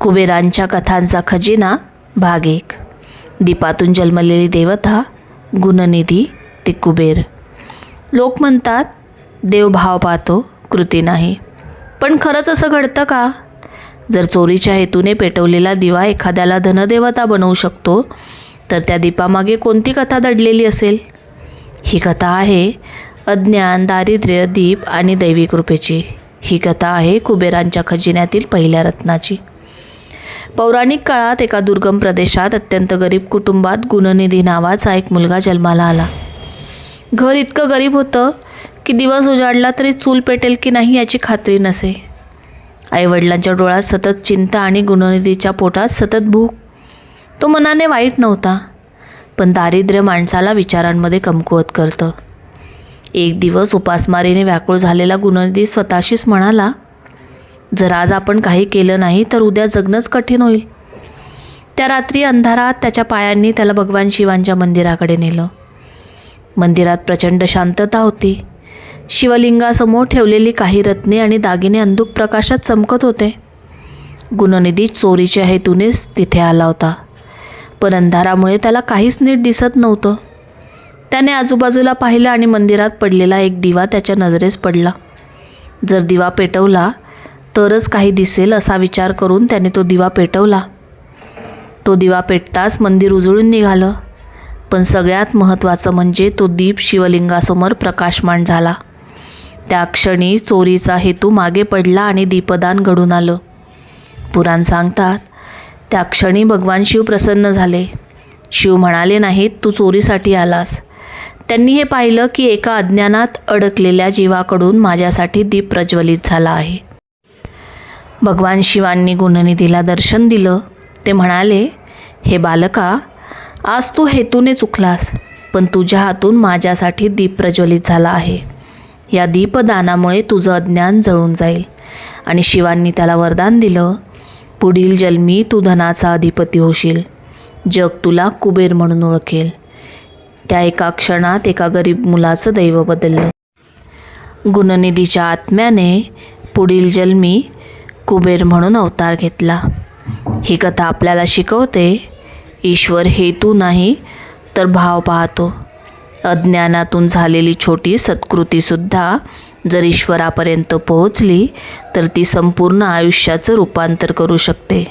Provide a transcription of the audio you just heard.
कुबेरांच्या कथांचा खजिना भाग एक. दीपातून जन्मलेली देवता गुणनिधी ते कुबेर. लोक म्हणतात देव भाव पाहतो कृती नाही. पण खरंच असं घडतं का? जर चोरीच्या हेतूने पेटवलेला दिवा एखाद्याला धनदेवता बनवू शकतो तर त्या दीपामागे कोणती कथा दडलेली असेल? ही कथा आहे अज्ञान दारिद्र्य दीप आणि दैवी कृपेची. ही कथा आहे कुबेरांच्या खजिन्यातील पहिल्या रत्नाची. पौराणिक काळात एका दुर्गम प्रदेशात अत्यंत गरीब कुटुंबात गुणनिधी नावाचा एक मुलगा जन्माला आला. घर इतकं गरीब होतं की दिवस उजाडला तरी चूल पेटेल की नाही याची खात्री नसे. आईवडिलांच्या डोळ्यात सतत चिंता आणि गुणनिधीच्या पोटात सतत भूक. तो मनाने वाईट नव्हता पण दारिद्र्य माणसाला विचारांमध्ये कमकुवत करतं. एक दिवस उपासमारीने व्याकुळ झालेला गुणनिधी स्वतःशीच म्हणाला जर आज आपण काही केलं नाही तर उद्या जगणंच कठीण होईल. त्या रात्री अंधारात त्याच्या पायांनी त्याला भगवान शिवांच्या मंदिराकडे नेलं. मंदिरात प्रचंड शांतता होती. शिवलिंगासमोर ठेवलेली काही रत्ने आणि दागिने अंधुक प्रकाशात चमकत होते. गुणनिधी चोरीच्या हेतूनेच तिथे आला होता. पण अंधारामुळे त्याला काहीच नीट दिसत नव्हतं. त्याने आजूबाजूला पाहिलं आणि मंदिरात पडलेला एक दिवा त्याच्या नजरेस पडला. जर दिवा पेटवला तरच काही दिसेल असा विचार करून त्याने तो दिवा पेटवला. तो दिवा पेटताच मंदिर उजळून निघालं. पण सगळ्यात महत्त्वाचं म्हणजे तो दीप शिवलिंगासमोर प्रकाशमान झाला. त्या क्षणी चोरीचा हेतू मागे पडला आणि दीपदान घडून आलं. पुराण सांगतात त्या क्षणी भगवान शिव प्रसन्न झाले. शिव म्हणाले नाहीत तू चोरीसाठी आलास. त्यांनी हे पाहिलं की एका अज्ञानात अडकलेल्या जीवाकडून माझ्यासाठी दीप प्रज्वलित झाला आहे. भगवान शिवांनी गुणनिधीला दर्शन दिलं. ते म्हणाले हे बालका आज तू हेतूने चुकलास पण तुझ्या हातून माझ्यासाठी दीप प्रज्वलित झाला आहे. या दीपदानामुळे तुझं अज्ञान जळून जाईल. आणि शिवांनी त्याला वरदान दिलं पुढील जन्मी तू धनाचा अधिपती होशील. जग तुला कुबेर म्हणून ओळखेल. त्या एका क्षणात एका गरीब मुलाचं दैव बदललं. गुणनिधीच्या आत्म्याने पुढील जन्मी कुबेर म्हणून अवतार घेतला. ही कथा आपल्याला शिकवते ईश्वर हेतू नाही तर भाव पाहतो. अज्ञानातून झालेली छोटी सत्कृतीसुद्धा जर ईश्वरापर्यंत पोहोचली तर ती संपूर्ण आयुष्याचं रूपांतर करू शकते.